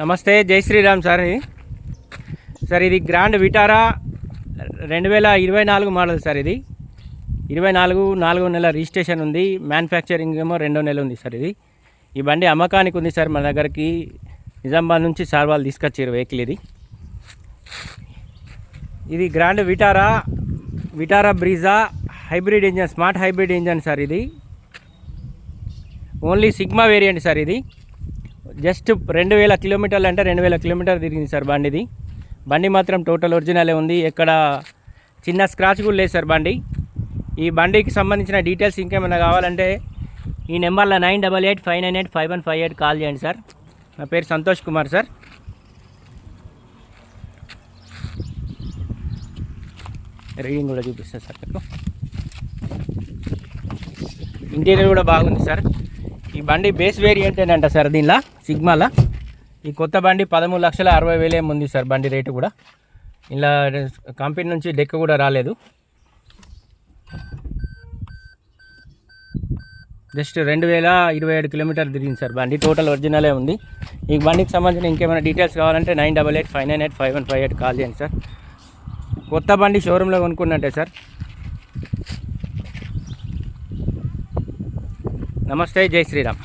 నమస్తే జై శ్రీరామ్ సార్ ఇది. సార్ ఇది గ్రాండ్ విటారా రెండు వేల ఇరవై నాలుగు మోడల్ సార్ ఇది. ఇరవై నాలుగు నాలుగో నెల రిజిస్ట్రేషన్ ఉంది. మ్యానుఫ్యాక్చరింగ్ ఏమో రెండో నెల ఉంది సార్ ఇది. ఈ బండి అమ్మకానికి ఉంది సార్ మన దగ్గరికి. నిజామాబాద్ నుంచి సార్ వాళ్ళు తీసుకొచ్చారు వెహికల్ ఇది. ఇది Grand Vitara Vitara Brezza hybrid engine smart hybrid engine sir ఇది. ఓన్లీ సిగ్మా వేరియంట్ సార్ ఇది. జస్ట్ రెండు వేల కిలోమీటర్లు అంటే రెండు వేల కిలోమీటర్లు తిరిగింది సార్ బండిది. బండి మాత్రం టోటల్ ఒరిజినలే ఉంది. ఎక్కడ చిన్న స్క్రాచ్ కూడా లేదు సార్ బండి. ఈ బండికి సంబంధించిన డీటెయిల్స్ ఇంకేమైనా కావాలంటే ఈ నెంబర్లో nine double eight five nine eight five one five eight call చేయండి సార్. నా పేరు సంతోష్ కుమార్ సార్. రీడింగ్ కూడా చూపిస్తాను సార్ మీకు. ఇంటీరియర్ కూడా బాగుంది సార్. ఈ బండి బేస్ వేరియంట్ ఏంటంట సార్ దీనిలో? సిగ్మాలో? ఈ కొత్త బండి పదమూడు లక్షల అరవై వేలు ఉంది సార్ బండి రేటు కూడా. ఇలా కంపెనీ నుంచి డెక్క కూడా రాలేదు. జస్ట్ రెండు వేల ఇరవై ఏడు కిలోమీటర్లు తిరిగింది సార్ బండి. టోటల్ ఒరిజినలే ఉంది. ఈ బండికి సంబంధించిన ఇంకేమైనా డీటెయిల్స్ కావాలంటే nine double eight five nine eight five one five eight call చేయండి సార్. కొత్త బండి షోరూంలో కొనుక్కున్నట్టే సార్ నమస్తే జై శ్రీరామ్